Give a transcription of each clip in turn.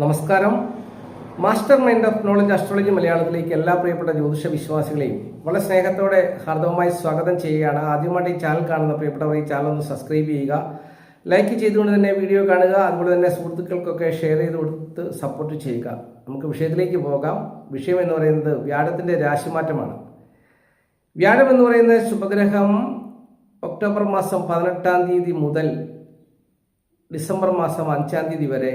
നമസ്കാരം. Master mind of knowledge astrology മലയാളത്തിലേക്ക് എല്ലാ പ്രിയപ്പെട്ട ജ്യോതിഷ വിശ്വാസികളെയും വളരെ സ്നേഹത്തോടെ ഹാർദവമായി സ്വാഗതം ചെയ്യുകയാണ്. ആദ്യമായിട്ട് ഈ ചാനൽ കാണുന്ന പ്രിയപ്പെട്ടവർ ഈ ചാനൽ ഒന്ന് സബ്സ്ക്രൈബ് ചെയ്യുക. ലൈക്ക് ചെയ്തുകൊണ്ട് തന്നെ വീഡിയോ കാണുക. അതുപോലെ തന്നെ സുഹൃത്തുക്കൾക്കൊക്കെ ഷെയർ ചെയ്ത് കൊടുത്ത് സപ്പോർട്ട് ചെയ്യുക. നമുക്ക് വിഷയത്തിലേക്ക് പോകാം. വിഷയം എന്ന് പറയുന്നത് വ്യാഴത്തിന്റെ രാശിമാറ്റമാണ്. വ്യാഴം എന്ന് പറയുന്ന ശുഭഗ്രഹം ഒക്ടോബർ മാസം പതിനെട്ടാം തീയതി മുതൽ ഡിസംബർ മാസം അഞ്ചാം തീയതി വരെ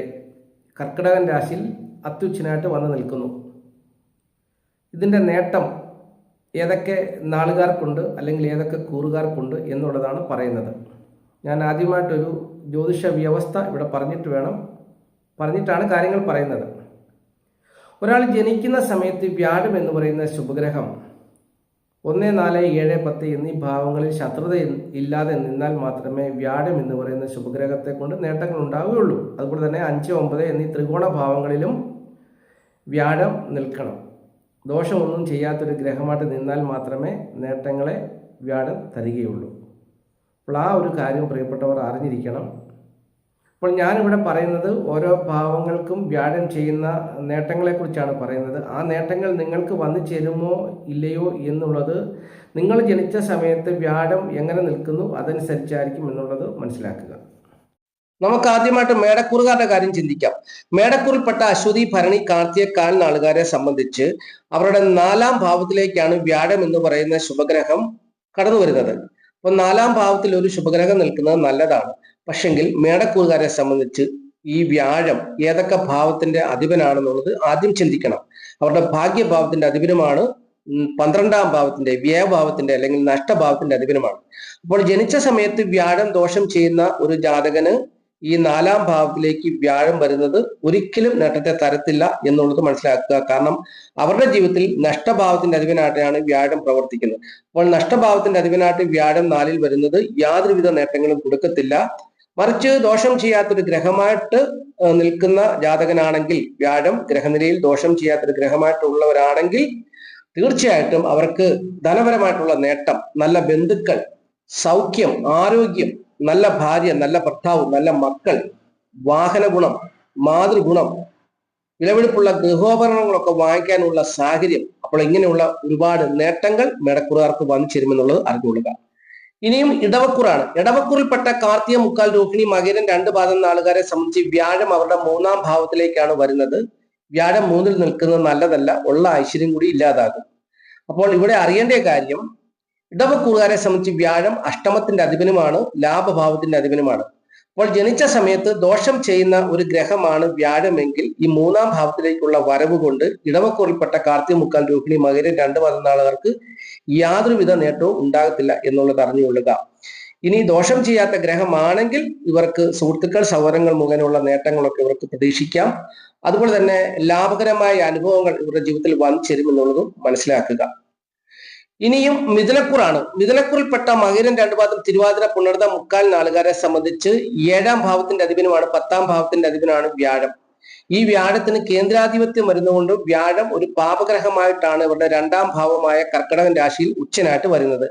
കർക്കിടകൻ രാശിയിൽ അത്യുച്ഛനായിട്ട് വന്നു നിൽക്കുന്നു. ഇതിന്റെ നേട്ടം ഏതൊക്കെ നാളുകാർക്കുണ്ട് അല്ലെങ്കിൽ ഏതൊക്കെ കൂറുകാർക്കുണ്ട് എന്നുള്ളതാണ് പറയുന്നത്. ഞാൻ ആദ്യമായിട്ടൊരു ജ്യോതിഷ വ്യവസ്ഥ ഇവിടെ പറഞ്ഞിട്ട് വേണം. പറഞ്ഞിട്ടാണ് കാര്യങ്ങൾ പറയുന്നത്. ഒരാൾ ജനിക്കുന്ന സമയത്ത് വ്യാഴം എന്ന് പറയുന്ന ശുഭഗ്രഹം ഒന്ന് നാല് ഏഴ് പത്ത് എന്നീ ഭാവങ്ങളിൽ ശത്രുത ഇല്ലാതെ നിന്നാൽ മാത്രമേ വ്യാഴം എന്ന് പറയുന്ന ശുഭഗ്രഹത്തെ കൊണ്ട് നേട്ടങ്ങൾ ഉണ്ടാവുകയുള്ളൂ. അതുപോലെ തന്നെ അഞ്ച് ഒമ്പത് എന്നീ ത്രികോണ ഭാവങ്ങളിലും വ്യാഴം നിൽക്കണം. ദോഷമൊന്നും ചെയ്യാത്തൊരു ഗ്രഹമായിട്ട് നിന്നാൽ മാത്രമേ നേട്ടങ്ങളെ വ്യാഴം തരികയുള്ളൂ. അപ്പോൾ ആ ഒരു കാര്യം പ്രിയപ്പെട്ടവർ അറിഞ്ഞിരിക്കണം. അപ്പോൾ ഞാനിവിടെ പറയുന്നത് ഓരോ ഭാവങ്ങൾക്കും വ്യാഴം ചെയ്യുന്ന നേട്ടങ്ങളെക്കുറിച്ചാണ് പറയുന്നത്. ആ നേട്ടങ്ങൾ നിങ്ങൾക്ക് വന്നു ചേരുമോ ഇല്ലയോ എന്നുള്ളത് നിങ്ങൾ ജനിച്ച സമയത്ത് വ്യാഴം എങ്ങനെ നിൽക്കുന്നു അതനുസരിച്ചായിരിക്കും എന്നുള്ളത് മനസ്സിലാക്കുക. നമുക്ക് ആദ്യമായിട്ട് മേടക്കൂറുകാരുടെ കാര്യം ചിന്തിക്കാം. മേടക്കൂറിൽപ്പെട്ട അശ്വതി ഭരണി കാർത്തിക കാൽ ആളുകാരെ സംബന്ധിച്ച് അവരുടെ നാലാം ഭാവത്തിലേക്കാണ് വ്യാഴം എന്ന് പറയുന്ന ശുഭഗ്രഹം കടന്നു വരുന്നത് അപ്പൊ നാലാം ഭാവത്തിൽ ഒരു ശുഭഗ്രഹം നിൽക്കുന്നത് നല്ലതാണ്. പക്ഷെങ്കിൽ മേടക്കൂറുകാരെ സംബന്ധിച്ച് ഈ വ്യാഴം ഏതൊക്കെ ഭാവത്തിന്റെ അധിപനാണെന്നുള്ളത് ആദ്യം ചിന്തിക്കണം. അവരുടെ ഭാഗ്യഭാവത്തിന്റെ അധിപനുമാണ് പന്ത്രണ്ടാം ഭാവത്തിന്റെ വ്യയഭാവത്തിന്റെ അല്ലെങ്കിൽ നഷ്ടഭാവത്തിന്റെ അധിപനുമാണ്. അപ്പോൾ ജനിച്ച സമയത്ത് വ്യാഴം ദോഷം ചെയ്യുന്ന ഒരു ജാതകന് ഈ നാലാം ഭാവത്തിലേക്ക് വ്യാഴം വരുന്നത് ഒരിക്കലും നേട്ടത്തെ തരത്തില്ല എന്നുള്ളത് മനസ്സിലാക്കുക. കാരണം അവരുടെ ജീവിതത്തിൽ നഷ്ടഭാവത്തിന്റെ അധിപനായിട്ടാണ് വ്യാഴം പ്രവർത്തിക്കുന്നത്. അപ്പോൾ നഷ്ടഭാവത്തിന്റെ അധിപനായിട്ട് വ്യാഴം നാലിൽ വരുന്നത് യാതൊരുവിധ നേട്ടങ്ങളും കൊടുക്കത്തില്ല. മറിച്ച് ദോഷം ചെയ്യാത്തൊരു ഗ്രഹമായിട്ട് നിൽക്കുന്ന ജാതകനാണെങ്കിൽ വ്യാഴം ഗ്രഹനിലയിൽ ദോഷം ചെയ്യാത്തൊരു ഗ്രഹമായിട്ടുള്ളവരാണെങ്കിൽ തീർച്ചയായിട്ടും അവർക്ക് ധനപരമായിട്ടുള്ള നേട്ടം നല്ല ബന്ധുക്കൾ സൗഖ്യം ആരോഗ്യം നല്ല ഭാര്യ നല്ല ഭർത്താവ് നല്ല മക്കൾ വാഹന ഗുണം മാതൃഗുണം വിലവെടുപ്പുള്ള ഗൃഹോപകരണങ്ങളൊക്കെ വാങ്ങിക്കാനുള്ള സാഹചര്യം. അപ്പോൾ ഇങ്ങനെയുള്ള ഒരുപാട് നേട്ടങ്ങൾ മേടക്കുറുകാർക്ക് വന്നു ചേരുമെന്നുള്ളത് അറിഞ്ഞുകൊള്ളുക. ഇനിയും ഇടവക്കുറാണ്. ഇടവക്കുറിൽപ്പെട്ട കാർത്തിക മുക്കാൽ രോഹിണി മകരൻ രണ്ട് പാദം നാളുകാരെ സംബന്ധിച്ച് വ്യാഴം അവരുടെ മൂന്നാം ഭാവത്തിലേക്കാണ് വരുന്നത്. വ്യാഴം മൂന്നിൽ നിൽക്കുന്നത് നല്ലതല്ല ഉള്ള ഐശ്വര്യം കൂടി ഇല്ലാതാകും. അപ്പോൾ ഇവിടെ അറിയേണ്ട കാര്യം ഇടവക്കൂറുകാരെ സംബന്ധിച്ച് വ്യാഴം അഷ്ടമത്തിന്റെ അധിപനുമാണ് ലാഭഭാവത്തിന്റെ അധിപനുമാണ്. അപ്പോൾ ജനിച്ച സമയത്ത് ദോഷം ചെയ്യുന്ന ഒരു ഗ്രഹമാണ് വ്യാഴമെങ്കിൽ ഈ മൂന്നാം ഭാവത്തിലേക്കുള്ള വരവ് കൊണ്ട് ഇടവക്കൂറിൽപ്പെട്ട കാർത്തിക മുക്കാൽ രോഹിണി മകരൻ രണ്ട് പതിനാളുകാർക്ക് യാതൊരുവിധ നേട്ടവും ഉണ്ടാകത്തില്ല എന്നുള്ളത് അറിഞ്ഞുകൊള്ളുക. ഇനി ദോഷം ചെയ്യാത്ത ഗ്രഹമാണെങ്കിൽ ഇവർക്ക് സുഹൃത്തുക്കൾ സൗകര്യങ്ങൾ മുഖേനയുള്ള നേട്ടങ്ങളൊക്കെ ഇവർക്ക് പ്രതീക്ഷിക്കാം. അതുപോലെ തന്നെ ലാഭകരമായ അനുഭവങ്ങൾ ഇവരുടെ ജീവിതത്തിൽ വന്നു ചേരുമെന്നുള്ളതും മനസ്സിലാക്കുക. ഇനിയും മിഥുനക്കുറാണ്. മിഥുനക്കുറിൽപ്പെട്ട മകരൻ രണ്ടു പാദം തിരുവാതിര പുണർത മുക്കാൽ നാളുകാരെ സംബന്ധിച്ച് ഏഴാം ഭാവത്തിന്റെ അധിപനുമാണ് പത്താം ഭാവത്തിന്റെ അധിപനാണ് വ്യാഴം. ഈ വ്യാഴത്തിന് കേന്ദ്രാധിപത്യം വരുന്നതുകൊണ്ട് വ്യാഴം ഒരു പാപഗ്രഹമായിട്ടാണ് ഇവരുടെ രണ്ടാം ഭാവമായ കർക്കടകൻ രാശിയിൽ ഉച്ചനായിട്ട് വരുന്നത്.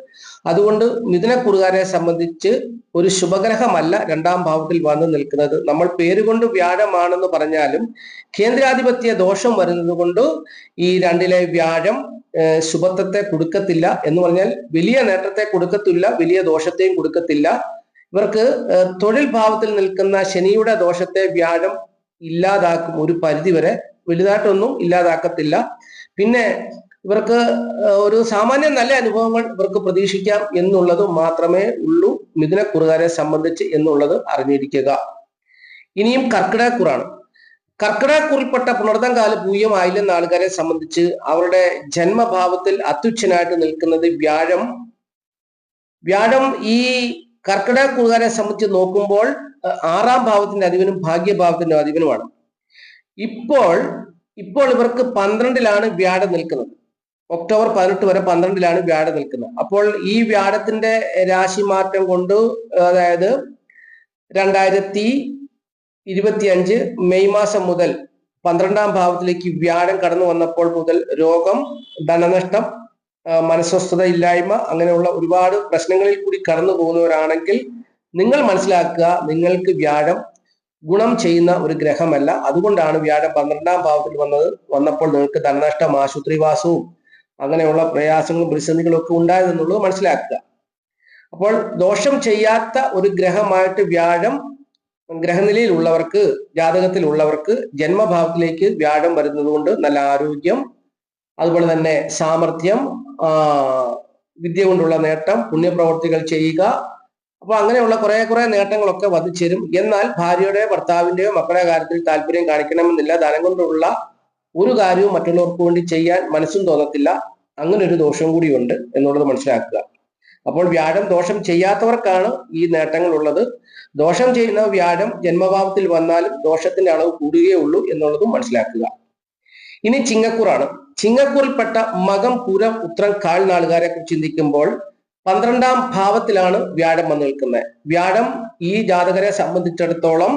അതുകൊണ്ട് മിഥുനക്കുറുകാരെ സംബന്ധിച്ച് ഒരു ശുഭഗ്രഹമല്ല രണ്ടാം ഭാവത്തിൽ വന്നു നിൽക്കുന്നത്. നമ്മൾ പേരുകൊണ്ട് വ്യാഴമാണെന്ന് പറഞ്ഞാലും കേന്ദ്രാധിപത്യ ദോഷം വരുന്നത് കൊണ്ട് ഈ രണ്ടിലെ വ്യാഴം ശുഭത്വത്തെ കൊടുക്കത്തില്ല എന്ന് പറഞ്ഞാൽ വലിയ നേട്ടത്തെ കൊടുക്കത്തില്ല വലിയ ദോഷത്തെയും കൊടുക്കത്തില്ല. ഇവർക്ക് തൊഴിൽ ഭാവത്തിൽ നിൽക്കുന്ന ശനിയുടെ ദോഷത്തെ വ്യാഴം ഇല്ലാതാക്കും. ഒരു പരിധി വരെ വലുതായിട്ടൊന്നും ഇല്ലാതാക്കത്തില്ല. പിന്നെ ഇവർക്ക് ഒരു സാമാന്യ നല്ല അനുഭവങ്ങൾ ഇവർക്ക് പ്രതീക്ഷിക്കാം എന്നുള്ളത് മാത്രമേ ഉള്ളൂ. മിഥുനക്കുറുകാരെ സംബന്ധിച്ച് എന്നുള്ളത് അറിഞ്ഞിരിക്കുക. ഇനിയും കർക്കിടകക്കുറാണ്. കർക്കിടകക്കുറിൽപ്പെട്ട പുണർതംകാല പൂയം ആയില്ലെന്ന ആൾക്കാരെ സംബന്ധിച്ച് അവരുടെ ജന്മഭാവത്തിൽ അത്യുച്ഛനായിട്ട് നിൽക്കുന്നത് വ്യാഴം. വ്യാഴം ഈ കർക്കിടകക്കുറുകാരെ സംബന്ധിച്ച് നോക്കുമ്പോൾ ആറാം ഭാവത്തിന്റെ അധിപനും ഭാഗ്യഭാവത്തിന്റെ അധിപനുമാണ്. ഇപ്പോൾ ഇപ്പോൾ ഇവർക്ക് പന്ത്രണ്ടിലാണ് വ്യാഴം നിൽക്കുന്നത്. ഒക്ടോബർ പതിനെട്ട് വരെ പന്ത്രണ്ടിലാണ് വ്യാഴം നിൽക്കുന്നത്. അപ്പോൾ ഈ വ്യാഴത്തിന്റെ രാശിമാറ്റം കൊണ്ട് അതായത് രണ്ടായിരത്തി ഇരുപത്തിയഞ്ച് മെയ് മാസം മുതൽ പന്ത്രണ്ടാം ഭാവത്തിലേക്ക് വ്യാഴം കടന്നു വന്നപ്പോൾ മുതൽ രോഗം ധനനഷ്ടം മനസ്വസ്ഥത ഇല്ലായ്മ അങ്ങനെയുള്ള ഒരുപാട് പ്രശ്നങ്ങളിൽ കൂടി കടന്നു പോകുന്നവരാണെങ്കിൽ നിങ്ങൾ മനസ്സിലാക്കുക നിങ്ങൾക്ക് വ്യാഴം ഗുണം ചെയ്യുന്ന ഒരു ഗ്രഹമല്ല. അതുകൊണ്ടാണ് വ്യാഴം പന്ത്രണ്ടാം ഭാവത്തിൽ വന്നത്. വന്നപ്പോൾ നിങ്ങൾക്ക് ധനനഷ്ടം ആശുപത്രിവാസവും അങ്ങനെയുള്ള പ്രയാസങ്ങളും പ്രതിസന്ധികളും ഒക്കെ ഉണ്ടായതെന്നുള്ളത് മനസ്സിലാക്കുക. അപ്പോൾ ദോഷം ചെയ്യാത്ത ഒരു ഗ്രഹമായിട്ട് വ്യാഴം ഗ്രഹനിലയിലുള്ളവർക്ക് ജാതകത്തിലുള്ളവർക്ക് ജന്മഭാവത്തിലേക്ക് വ്യാഴം വരുന്നത് കൊണ്ട് നല്ല ആരോഗ്യം അതുപോലെ തന്നെ സാമർഥ്യം വിദ്യ കൊണ്ടുള്ള നേട്ടം പുണ്യപ്രവർത്തികൾ ചെയ്യുക അപ്പൊ അങ്ങനെയുള്ള കുറെ കുറെ നേട്ടങ്ങളൊക്കെ വന്നു ചേരും. എന്നാൽ ഭാര്യയുടെയോ ഭർത്താവിന്റെയോ മക്കളുടെ കാര്യത്തിൽ താല്പര്യം കാണിക്കണമെന്നില്ല. ധനം കൊണ്ടുള്ള ഒരു കാര്യവും മറ്റുള്ളവർക്ക് വേണ്ടി ചെയ്യാൻ മനസ്സും തോന്നത്തില്ല. അങ്ങനെ ഒരു ദോഷം കൂടിയുണ്ട് എന്നുള്ളത് മനസ്സിലാക്കുക. അപ്പോൾ വ്യാഴം ദോഷം ചെയ്യാത്തവർക്കാണ് ഈ നേട്ടങ്ങൾ ഉള്ളത്. ദോഷം ചെയ്യുന്ന വ്യാഴം ജന്മഭാവത്തിൽ വന്നാലും ദോഷത്തിന്റെ അളവ് കൂടുകയേ ഉള്ളൂ എന്നുള്ളതും മനസ്സിലാക്കുക. ഇനി ചിങ്ങക്കൂറാണ്. ചിങ്ങക്കൂറിൽപ്പെട്ട മകം പുരം ഉത്രം കാൽ നാളുകാരെ കുറിച്ച് ചിന്തിക്കുമ്പോൾ പന്ത്രണ്ടാം ഭാവത്തിലാണ് വ്യാഴം വന്നു നിൽക്കുന്നത്. വ്യാഴം ഈ ജാതകരെ സംബന്ധിച്ചിടത്തോളം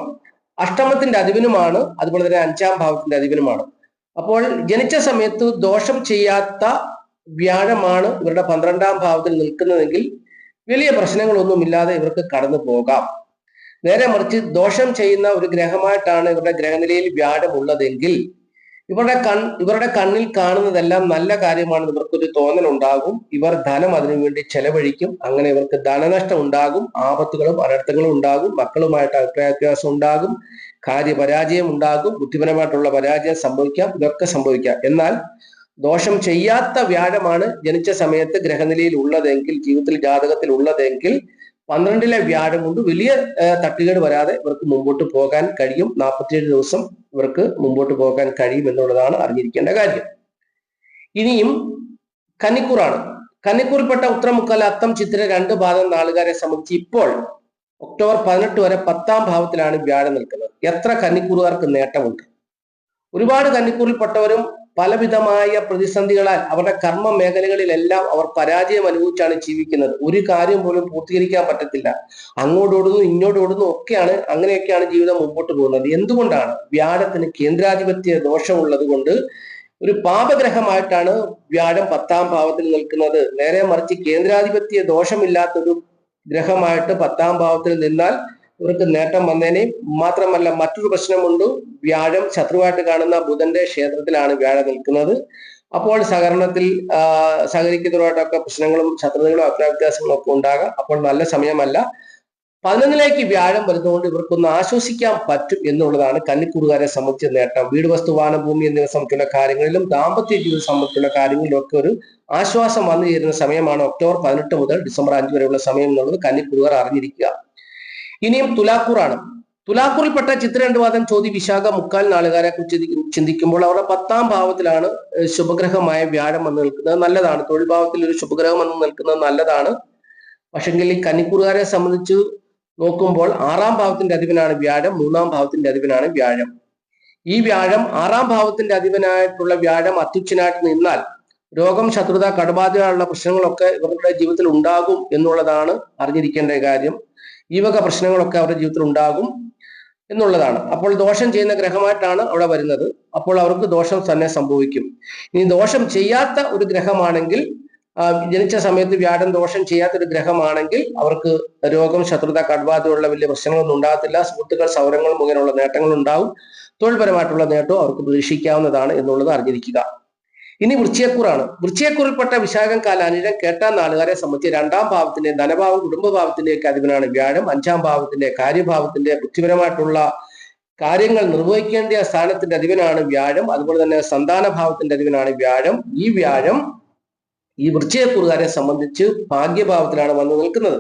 അഷ്ടമത്തിന്റെ അധിപനുമാണ് അതുപോലെ തന്നെ അഞ്ചാം ഭാവത്തിന്റെ അധിപനുമാണ്. അപ്പോൾ ജനിച്ച സമയത്ത് ദോഷം ചെയ്യാത്ത വ്യാഴമാണ് ഇവരുടെ പന്ത്രണ്ടാം ഭാവത്തിൽ നിൽക്കുന്നതെങ്കിൽ വലിയ പ്രശ്നങ്ങളൊന്നുമില്ലാതെ ഇവർക്ക് കടന്നു പോകാം. നേരെ മറിച്ച് ദോഷം ചെയ്യുന്ന ഒരു ഗ്രഹമായിട്ടാണ് ഇവരുടെ ഗ്രഹനിലയിൽ വ്യാഴം ഉള്ളതെങ്കിൽ ഇവരുടെ കൺ ഇവരുടെ കണ്ണിൽ കാണുന്നതെല്ലാം നല്ല കാര്യമാണെന്ന് ഇവർക്കൊരു തോന്നൽ ഉണ്ടാകും ഇവർ ധനം അതിനുവേണ്ടി ചെലവഴിക്കും. അങ്ങനെ ഇവർക്ക് ധനനഷ്ടം ഉണ്ടാകും. ആപത്തുകളും അനർത്ഥങ്ങളും ഉണ്ടാകും. മക്കളുമായിട്ട് അഭിപ്രായ വ്യത്യാസം ഉണ്ടാകും. കാര്യപരാജയം ഉണ്ടാകും. ബുദ്ധിപരമായിട്ടുള്ള പരാജയം സംഭവിക്കാം. ഇതൊക്കെ സംഭവിക്കാം. എന്നാൽ ദോഷം ചെയ്യാത്ത വ്യാഴമാണ് ജനിച്ച സമയത്ത് ഗ്രഹനിലയിൽ ഉള്ളതെങ്കിൽ ജീവിതത്തിൽ ജാതകത്തിൽ ഉള്ളതെങ്കിൽ പന്ത്രണ്ടിലെ വ്യാഴം കൊണ്ട് വലിയ തട്ടുകേട് വരാതെ ഇവർക്ക് മുമ്പോട്ട് പോകാൻ കഴിയും. നാൽപ്പത്തിയേഴ് ദിവസം ഇവർക്ക് മുമ്പോട്ട് പോകാൻ കഴിയും എന്നുള്ളതാണ് അറിഞ്ഞിരിക്കേണ്ട കാര്യം. ഇനിയും കന്നിക്കൂറാണ്. കന്നിക്കൂറിൽപ്പെട്ട ഉത്തരമുക്കാൽ അത്തം ചിത്ര രണ്ട് ഭാഗം നാളുകാരെ സംബന്ധിച്ച് ഇപ്പോൾ ഒക്ടോബർ പതിനെട്ട് വരെ പത്താം ഭാവത്തിലാണ് വ്യാഴം നിൽക്കുന്നത്. എത്ര കന്നിക്കൂറുകാർക്ക് നേട്ടമുണ്ട്? ഒരുപാട് കന്നിക്കൂറിൽപ്പെട്ടവരും പലവിധമായ പ്രതിസന്ധികളാൽ അവരുടെ കർമ്മ മേഖലകളിലെല്ലാം അവർ പരാജയം അനുഭവിച്ചാണ് ജീവിക്കുന്നത്. ഒരു കാര്യം പോലും പൂർത്തീകരിക്കാൻ പറ്റത്തില്ല. അങ്ങോട്ടോടുന്നു ഇങ്ങോട്ടോടുന്നു ഒക്കെയാണ് അങ്ങനെയൊക്കെയാണ് ജീവിതം മുമ്പോട്ട് പോകുന്നത്. എന്തുകൊണ്ടാണ് വ്യാഴത്തിന് കേന്ദ്രാധിപത്യ ദോഷമുള്ളത് കൊണ്ട് ഒരു പാപഗ്രഹമായിട്ടാണ് വ്യാഴം പത്താം ഭാവത്തിൽ നിൽക്കുന്നത്. നേരെ മറിച്ച് കേന്ദ്രാധിപത്യ ദോഷമില്ലാത്തൊരു ഗ്രഹമായിട്ട് പത്താം ഭാവത്തിൽ നിന്നാൽ ഇവർക്ക് നേട്ടം വന്നേനെ. മാത്രമല്ല മറ്റൊരു പ്രശ്നമുണ്ട്. വ്യാഴം ശത്രുവായിട്ട് കാണുന്ന ബുധന്റെ ക്ഷേത്രത്തിലാണ് വ്യാഴം നിൽക്കുന്നത്. അപ്പോൾ സഹകരണത്തിൽ സഹകരിക്കുന്നവരുമായിട്ടൊക്കെ പ്രശ്നങ്ങളും ശത്രുതകളും അഭിപ്രായവ്യത്യാസങ്ങളും ഒക്കെ ഉണ്ടാകാം. അപ്പോൾ നല്ല സമയമല്ല. പതിനൊന്നിലേക്ക് വ്യാഴം വരുന്നതുകൊണ്ട് ഇവർക്കൊന്ന് ആശ്വസിക്കാൻ പറ്റും എന്നുള്ളതാണ് കന്നിക്കൂറുകാരെ സംബന്ധിച്ച നേട്ടം. വീട് വസ്തു വാനഭൂമി എന്നിവ സംബന്ധിച്ചുള്ള കാര്യങ്ങളിലും ദാമ്പത്യ ജീവിതം സംബന്ധിച്ചുള്ള കാര്യങ്ങളിലും ഒക്കെ ഒരു ആശ്വാസം വന്നു ചേരുന്ന സമയമാണ് ഒക്ടോബർ പതിനെട്ട് മുതൽ ഡിസംബർ അഞ്ച് വരെയുള്ള സമയം എന്നുള്ളത് കന്നിക്കൂറുകാർ അറിഞ്ഞിരിക്കുക. ഇനിയും തുലാക്കൂറാണ്. തുലാക്കൂറിൽപ്പെട്ട ചിത്രരണ്ടുവാദം ചോദ്യ വിശാഖ മുക്കാൽ നാളുകാരെ കുറിച്ച് ചിന്തിക്കുമ്പോൾ അവരുടെ പത്താം ഭാവത്തിലാണ് ശുഭഗ്രഹമായ വ്യാഴം വന്ന് നിൽക്കുന്നത്. നല്ലതാണ്. തൊഴിൽ ഭാവത്തിൽ ഒരു ശുഭഗ്രഹം വന്ന് നിൽക്കുന്നത് നല്ലതാണ്. പക്ഷെങ്കിൽ ഈ കന്നിക്കൂറുകാരെ സംബന്ധിച്ച് നോക്കുമ്പോൾ ആറാം ഭാവത്തിന്റെ അധിപനാണ് വ്യാഴം മൂന്നാം ഭാവത്തിന്റെ അധിപനാണ് വ്യാഴം. ഈ വ്യാഴം ആറാം ഭാവത്തിന്റെ അധിപനായിട്ടുള്ള വ്യാഴം അത്യുച്ഛനായിട്ട് നിന്നാൽ രോഗം ശത്രുത കടബാധ്യതയുള്ള പ്രശ്നങ്ങളൊക്കെ ഇവരുടെ ജീവിതത്തിൽ ഉണ്ടാകും എന്നുള്ളതാണ് അറിഞ്ഞിരിക്കേണ്ട കാര്യം. ഈ വക പ്രശ്നങ്ങളൊക്കെ അവരുടെ ജീവിതത്തിൽ ഉണ്ടാകും എന്നുള്ളതാണ്. അപ്പോൾ ദോഷം ചെയ്യുന്ന ഗ്രഹമായിട്ടാണ് അവിടെ വരുന്നത്. അപ്പോൾ അവർക്ക് ദോഷം തന്നെ സംഭവിക്കും. ഇനി ദോഷം ചെയ്യാത്ത ഒരു ഗ്രഹമാണെങ്കിൽ ജനിച്ച സമയത്ത് വ്യാഴം ദോഷം ചെയ്യാത്ത ഒരു ഗ്രഹമാണെങ്കിൽ അവർക്ക് രോഗം ശത്രുത കടബാധയുള്ള വലിയ പ്രശ്നങ്ങളൊന്നും ഉണ്ടാകത്തില്ല. സുഹൃത്തുക്കൾ സൗരങ്ങൾ മുഖേനയുള്ള നേട്ടങ്ങൾ ഉണ്ടാവും തൊഴിൽപരമായിട്ടുള്ള നേട്ടവും അവർക്ക് പ്രതീക്ഷിക്കാവുന്നതാണ് എന്നുള്ളത് അറിഞ്ഞിരിക്കുക. ഇനി വൃശ്ചയക്കൂറാണ് വൃശ്ചയക്കൂറിൽപ്പെട്ട വിശാഖം കാല അനിഴം കേട്ടാൻ നാളുകാരെ സംബന്ധിച്ച് രണ്ടാം ഭാവത്തിന്റെ ധനഭാവം കുടുംബഭാവത്തിന്റെ ഒക്കെ അധിപനാണ് വ്യാഴം. അഞ്ചാം ഭാവത്തിന്റെ കാര്യഭാവത്തിന്റെ ബുദ്ധിപരമായിട്ടുള്ള കാര്യങ്ങൾ നിർവഹിക്കേണ്ട സ്ഥാനത്തിന്റെ അധിപനാണ് വ്യാഴം. അതുപോലെ തന്നെ സന്താന ഭാവത്തിന്റെ അധിപനാണ് വ്യാഴം. ഈ വ്യാഴം ഈ വൃശ്ചയക്കൂറുകാരെ സംബന്ധിച്ച് ഭാഗ്യഭാവത്തിലാണ് വന്നു നിൽക്കുന്നത്.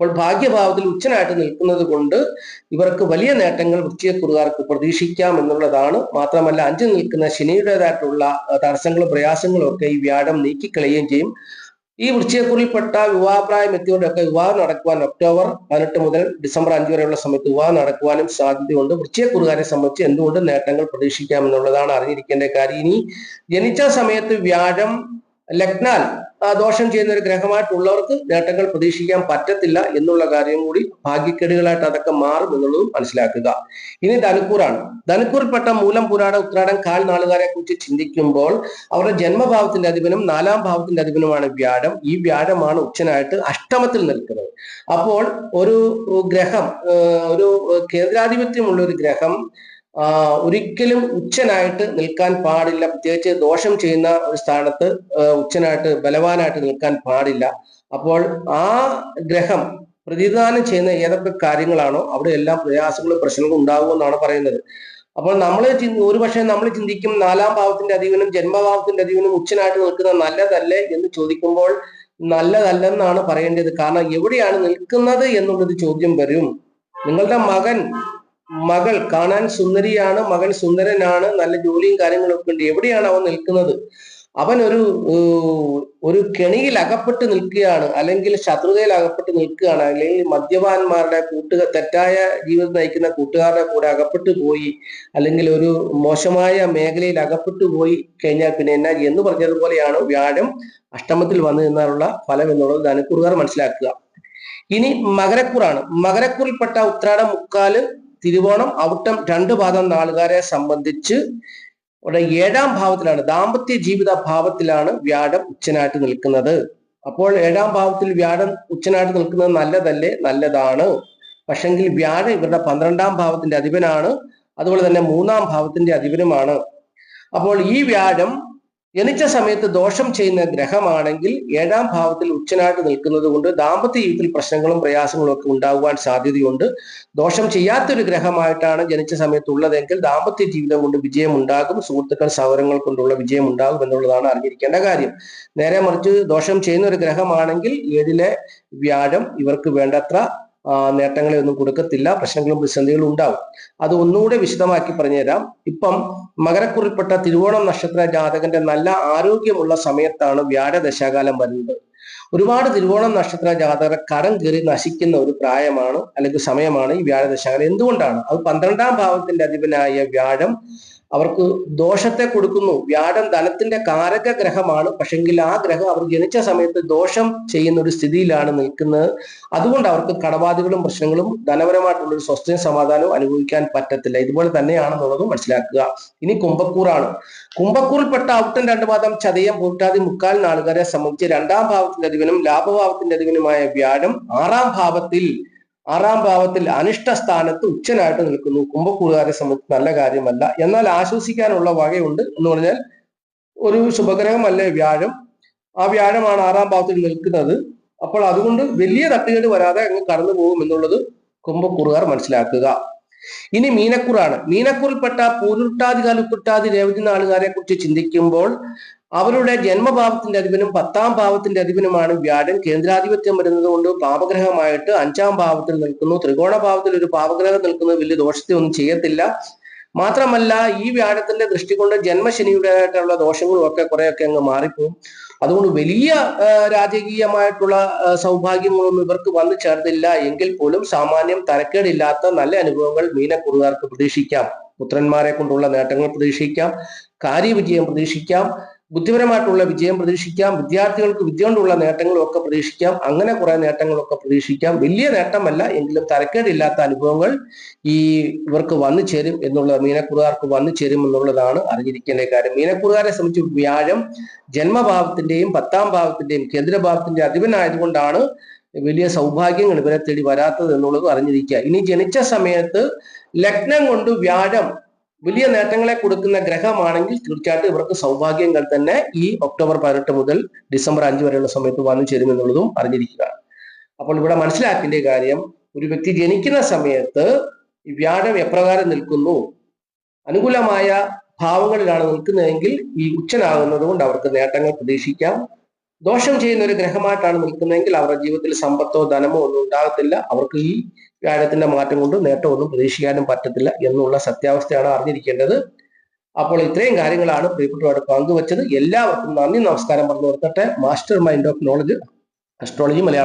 അപ്പോൾ ഭാഗ്യഭാവത്തിൽ ഉച്ചനായിട്ട് നിൽക്കുന്നത് കൊണ്ട് ഇവർക്ക് വലിയ നേട്ടങ്ങൾ വൃശ്ചയക്കുറുകാർക്ക് പ്രതീക്ഷിക്കാം എന്നുള്ളതാണ്. മാത്രമല്ല അഞ്ചു നിൽക്കുന്ന ശനിയുടേതായിട്ടുള്ള തടസ്സങ്ങളും പ്രയാസങ്ങളും ഒക്കെ ഈ വ്യാഴം നീക്കിക്കളയുകയും ചെയ്യും. ഈ വൃക്ഷയെക്കുറിപ്പെട്ട വിവാഹപ്രായം എത്തിയവരുടെയൊക്കെ വിവാഹം നടക്കുവാൻ ഒക്ടോബർ പതിനെട്ട് മുതൽ ഡിസംബർ അഞ്ച് വരെയുള്ള സമയത്ത് വിവാഹം നടക്കുവാനും സാധ്യതയുണ്ട്. വൃക്ഷയെക്കുറുകാരെ സംബന്ധിച്ച് എന്തുകൊണ്ട് നേട്ടങ്ങൾ പ്രതീക്ഷിക്കാം എന്നുള്ളതാണ് അറിഞ്ഞിരിക്കേണ്ട കാര്യം. ഇനി ജനിച്ച സമയത്ത് വ്യാഴം ലഗ്നാൽ ദോഷം ചെയ്യുന്ന ഒരു ഗ്രഹമായിട്ടുള്ളവർക്ക് നേട്ടങ്ങൾ പ്രതീക്ഷിക്കാൻ പറ്റത്തില്ല എന്നുള്ള കാര്യം കൂടി ഭാഗ്യക്കേടുകളായിട്ട് അതൊക്കെ മാറും എന്നുള്ളതും മനസ്സിലാക്കുക. ഇനി ധനുക്കൂറാണ്. ധനുക്കൂറിൽപ്പെട്ട മൂലം പുരാട ഉത്രാടം കാൽ നാളുകാരെ കുറിച്ച് ചിന്തിക്കുമ്പോൾ അവരുടെ ജന്മഭാവത്തിന്റെ അധിപനും നാലാം ഭാവത്തിന്റെ അധിപനുമാണ് വ്യാഴം. ഈ വ്യാഴമാണ് ഉച്ചനായിട്ട് അഷ്ടമത്തിൽ നിൽക്കുന്നത്. അപ്പോൾ ഒരു ഗ്രഹം ഒരു കേന്ദ്രാധിപത്യമുള്ള ഒരു ഗ്രഹം ഒരിക്കലും ഉച്ചനായിട്ട് നിൽക്കാൻ പാടില്ല. പ്രത്യേകിച്ച് ദോഷം ചെയ്യുന്ന ഒരു സ്ഥാനത്ത് ഉച്ചനായിട്ട് ബലവാനായിട്ട് നിൽക്കാൻ പാടില്ല. അപ്പോൾ ആ ഗ്രഹം പ്രതിദാനം ചെയ്യുന്ന ഏതൊക്കെ കാര്യങ്ങളാണോ അവിടെ എല്ലാം പ്രയാസങ്ങളും പ്രശ്നങ്ങളും ഉണ്ടാകുമെന്നാണ് പറയുന്നത്. അപ്പോൾ നമ്മൾ ഒരു പക്ഷേ നമ്മൾ ചിന്തിക്കും നാലാം ഭാവത്തിന്റെ അധിപനും ജന്മഭാവത്തിന്റെ അധിപനും ഉച്ചനായിട്ട് നിൽക്കുന്നത് നല്ലതല്ലേ എന്ന് ചോദിക്കുമ്പോൾ നല്ലതല്ലെന്നാണ് പറയേണ്ടത്. കാരണം എവിടെയാണ് നിൽക്കുന്നത് എന്നുള്ളത് ചോദ്യം വരും. നിങ്ങളുടെ മകൻ മകൾ കാണാൻ സുന്ദരിയാണ് മകൻ സുന്ദരനാണ് നല്ല ജോലിയും കാര്യങ്ങളൊക്കെ ഉണ്ട്. എവിടെയാണ് അവൻ നിൽക്കുന്നത്? അവൻ ഒരു ഒരു കെണിയിൽ അകപ്പെട്ട് നിൽക്കുകയാണ് അല്ലെങ്കിൽ ശത്രുതയിൽ അകപ്പെട്ട് നിൽക്കുകയാണ് അല്ലെങ്കിൽ മദ്യപാന്മാരുടെ കൂട്ടുകാർ തെറ്റായ ജീവിതം നയിക്കുന്ന കൂട്ടുകാരുടെ കൂടെ അകപ്പെട്ടു പോയി അല്ലെങ്കിൽ ഒരു മോശമായ മേഖലയിൽ അകപ്പെട്ടു പോയി കഴിഞ്ഞാൽ പിന്നെ എന്നാ എന്ന് പറഞ്ഞതുപോലെയാണ് വ്യാഴം അഷ്ടമത്തിൽ വന്നു നിന്നാലുള്ള ഫലം എന്നുള്ളത് ധനുക്കുറുകാർ മനസ്സിലാക്കുക. ഇനി മകരക്കൂറാണ്. മകരക്കൂറിൽപ്പെട്ട ഉത്രാടം മുക്കാൽ തിരുവോണം ഔട്ടം രണ്ട് പാദം നാളുകാരെ സംബന്ധിച്ച് ഇവിടെ ഏഴാം ഭാവത്തിലാണ് ദാമ്പത്യ ജീവിത ഭാവത്തിലാണ് വ്യാഴം ഉച്ചനായിട്ട് നിൽക്കുന്നത്. അപ്പോൾ ഏഴാം ഭാവത്തിൽ വ്യാഴം ഉച്ചനായിട്ട് നിൽക്കുന്നത് നല്ലതല്ലേ? നല്ലതാണ്. പക്ഷെങ്കിൽ വ്യാഴം ഇവരുടെ പന്ത്രണ്ടാം ഭാവത്തിന്റെ അധിപനാണ്. അതുപോലെ തന്നെ മൂന്നാം ഭാവത്തിന്റെ അധിപനുമാണ്. അപ്പോൾ ഈ വ്യാഴം ജനിച്ച സമയത്ത് ദോഷം ചെയ്യുന്ന ഗ്രഹമാണെങ്കിൽ ഏഴാം ഭാവത്തിൽ ഉച്ചനായിട്ട് നിൽക്കുന്നത് കൊണ്ട് ദാമ്പത്യ ജീവിതത്തിൽ പ്രശ്നങ്ങളും പ്രയാസങ്ങളും ഒക്കെ ഉണ്ടാകുവാൻ സാധ്യതയുണ്ട്. ദോഷം ചെയ്യാത്തൊരു ഗ്രഹമായിട്ടാണ് ജനിച്ച സമയത്ത് ഉള്ളതെങ്കിൽ ദാമ്പത്യ ജീവിതം കൊണ്ട് വിജയം ഉണ്ടാകും സുഹൃത്തുക്കൾ സൗരങ്ങൾ കൊണ്ടുള്ള വിജയം ഉണ്ടാകും എന്നുള്ളതാണ് അറിഞ്ഞിരിക്കേണ്ട കാര്യം. നേരെ മറിച്ച് ദോഷം ചെയ്യുന്ന ഒരു ഗ്രഹമാണെങ്കിൽ ഏഴിലെ വ്യാഴം ഇവർക്ക് വേണ്ടത്ര നേട്ടങ്ങളെ ഒന്നും കൊടുക്കത്തില്ല. പ്രശ്നങ്ങളും പ്രതിസന്ധികളും ഉണ്ടാവും. അത് ഒന്നുകൂടെ വിശദമാക്കി പറഞ്ഞുതരാം. ഇപ്പം മകരക്കുറിപ്പെട്ട തിരുവോണം നക്ഷത്ര ജാതകന്റെ നല്ല ആരോഗ്യമുള്ള സമയത്താണ് വ്യാഴദശാകാലം വരുന്നത്. ഒരുപാട് തിരുവോണം നക്ഷത്ര ജാതകർ കരം കയറി നശിക്കുന്ന ഒരു പ്രായമാണ് അല്ലെങ്കിൽ സമയമാണ് ഈ വ്യാഴദശാകാലം. എന്തുകൊണ്ടാണ്? അത് പന്ത്രണ്ടാം ഭാവത്തിന്റെ അധിപനായ വ്യാഴം അവർക്ക് ദോഷത്തെ കൊടുക്കുന്നു. വ്യാഴം ധനത്തിന്റെ കാരക ഗ്രഹമാണ്. പക്ഷെങ്കിൽ ആ ഗ്രഹം അവർ ജനിച്ച സമയത്ത് ദോഷം ചെയ്യുന്ന ഒരു സ്ഥിതിയിലാണ് നിൽക്കുന്നത്. അതുകൊണ്ട് അവർക്ക് കടബാധകളും പ്രശ്നങ്ങളും ധനപരമായിട്ടുള്ള ഒരു സ്വസ്ഥയും സമാധാനവും അനുഭവിക്കാൻ പറ്റത്തില്ല. ഇതുപോലെ തന്നെയാണെന്നുള്ളത് മനസ്സിലാക്കുക. ഇനി കുംഭക്കൂറാണ്. കുംഭക്കൂറിൽപ്പെട്ട ഔട്ടൻ രണ്ട് പാദം ചതയം പൂട്ടാതി മുക്കാൽ നാളുകാരെ സംബന്ധിച്ച് രണ്ടാം ഭാവത്തിന്റെ അധിപനും ലാഭഭാവത്തിന്റെ അധിപനുമായ വ്യാഴം ആറാം ഭാവത്തിൽ ആറാം ഭാവത്തിൽ അനിഷ്ട സ്ഥാനത്ത് ഉച്ചനായിട്ട് നിൽക്കുന്നു. കുംഭക്കൂറുകാരെ സംബന്ധിച്ച് നല്ല കാര്യമല്ല. എന്നാൽ ആശ്വസിക്കാനുള്ള വകയുണ്ട് എന്ന് പറഞ്ഞാൽ ഒരു ശുഭഗ്രഹമല്ലേ വ്യാഴം? ആ വ്യാഴമാണ് ആറാം ഭാവത്തിൽ നിൽക്കുന്നത്. അപ്പോൾ അതുകൊണ്ട് വലിയ തട്ടുകേട് വരാതെ അങ്ങ് കടന്നു പോകും എന്നുള്ളത് കുംഭക്കൂറുകാർ മനസ്സിലാക്കുക. ഇനി മീനക്കൂറാണ്. മീനക്കൂറിൽപ്പെട്ട പൂരുട്ടാതി ഉത്തുട്ടാതി രേവതി നാളുകാരെ കുറിച്ച് ചിന്തിക്കുമ്പോൾ അവരുടെ ജന്മഭാവത്തിന്റെ അധിപനും പത്താം ഭാവത്തിന്റെ അധിപനുമാണ് വ്യാഴൻ. കേന്ദ്രാധിപത്യം വരുന്നത് കൊണ്ട് പാപഗ്രഹമായിട്ട് അഞ്ചാം ഭാവത്തിൽ നിൽക്കുന്നു. ത്രികോണ ഭാവത്തിൽ ഒരു പാപഗ്രഹം നിൽക്കുന്നത് വലിയ ദോഷത്തെ ഒന്നും ചെയ്യത്തില്ല. മാത്രമല്ല ഈ വ്യാഴത്തിന്റെ ദൃഷ്ടി കൊണ്ട് ജന്മശനിയുടേതായിട്ടുള്ള ദോഷങ്ങളും ഒക്കെ കുറെയൊക്കെ അങ്ങ് മാറിപ്പോകും അതുകൊണ്ട് വലിയ രാജകീയമായിട്ടുള്ള സൗഭാഗ്യങ്ങളൊന്നും ഇവർക്ക് വന്നു ചേർന്നില്ല. എങ്കിൽ പോലും സാമാന്യം തരക്കേടില്ലാത്ത നല്ല അനുഭവങ്ങൾ മീനക്കുറുകാർക്ക് പ്രതീക്ഷിക്കാം. പുത്രന്മാരെ കൊണ്ടുള്ള നേട്ടങ്ങൾ പ്രതീക്ഷിക്കാം. കാര്യവിജയം പ്രതീക്ഷിക്കാം. ബുദ്ധിപരമായിട്ടുള്ള വിജയം പ്രതീക്ഷിക്കാം വിദ്യാർത്ഥികൾക്ക് വിദ്യ കൊണ്ടുള്ള നേട്ടങ്ങളും ഒക്കെ പ്രതീക്ഷിക്കാം അങ്ങനെ കുറെ നേട്ടങ്ങളൊക്കെ പ്രതീക്ഷിക്കാം. വലിയ നേട്ടമല്ല എങ്കിലും തരക്കേടില്ലാത്ത അനുഭവങ്ങൾ ഈ ഇവർക്ക് വന്നു ചേരും എന്നുള്ള മീനക്കുറുകാർക്ക് വന്നു ചേരും എന്നുള്ളതാണ് അറിഞ്ഞിരിക്കേണ്ട കാര്യം. മീനക്കുറുകാരെ സംബന്ധിച്ച് വ്യാഴം ജന്മഭാവത്തിന്റെയും പത്താം ഭാവത്തിന്റെയും കേന്ദ്രഭാവത്തിന്റെ അധിപനായതുകൊണ്ടാണ് വലിയ സൗഭാഗ്യങ്ങൾ ഇവരെ തേടി വരാത്തത് എന്നുള്ളത് അറിഞ്ഞിരിക്കുക. ഇനി ജനിച്ച സമയത്ത് ലഗ്നം കൊണ്ട് വ്യാഴം വലിയ നേട്ടങ്ങളെ കൊടുക്കുന്ന ഗ്രഹമാണെങ്കിൽ തീർച്ചയായിട്ടും ഇവർക്ക് സൗഭാഗ്യങ്ങൾ തന്നെ ഈ ഒക്ടോബർ പതിനെട്ട് മുതൽ ഡിസംബർ അഞ്ച് വരെയുള്ള സമയത്ത് വന്നു ചേരും എന്നുള്ളതും അറിഞ്ഞിരിക്കുക അപ്പോൾ ഇവിടെ മനസ്സിലാക്കേണ്ട കാര്യം ഒരു വ്യക്തി ജനിക്കുന്ന സമയത്ത് വ്യാഴം എപ്രകാരം നിൽക്കുന്നു? അനുകൂലമായ ഭാവങ്ങളിലാണ് നിൽക്കുന്നതെങ്കിൽ ഈ ഉച്ചനാകുന്നത് കൊണ്ട് അവർക്ക് നേട്ടങ്ങൾ പ്രതീക്ഷിക്കാം. ദോഷം ചെയ്യുന്ന ഒരു ഗ്രഹമായിട്ടാണ് നിൽക്കുന്നതെങ്കിൽ അവരുടെ ജീവിതത്തിൽ സമ്പത്തോ ധനമോ ഒന്നും ഉണ്ടാകത്തില്ല. അവർക്ക് ഈ വ്യാഴത്തിന്റെ മാറ്റം കൊണ്ട് നേട്ടമൊന്നും പ്രതീക്ഷിക്കാനും പറ്റത്തില്ല എന്നുള്ള സത്യാവസ്ഥയാണ് അറിഞ്ഞിരിക്കേണ്ടത്. അപ്പോൾ ഇത്രയും കാര്യങ്ങളാണ് പ്രിയപ്പെട്ടവരോട് പങ്കുവച്ചത്. എല്ലാവർക്കും നന്ദി. നമസ്കാരം പറഞ്ഞു നിർത്തട്ടെ master mind of knowledge astrology Malayalam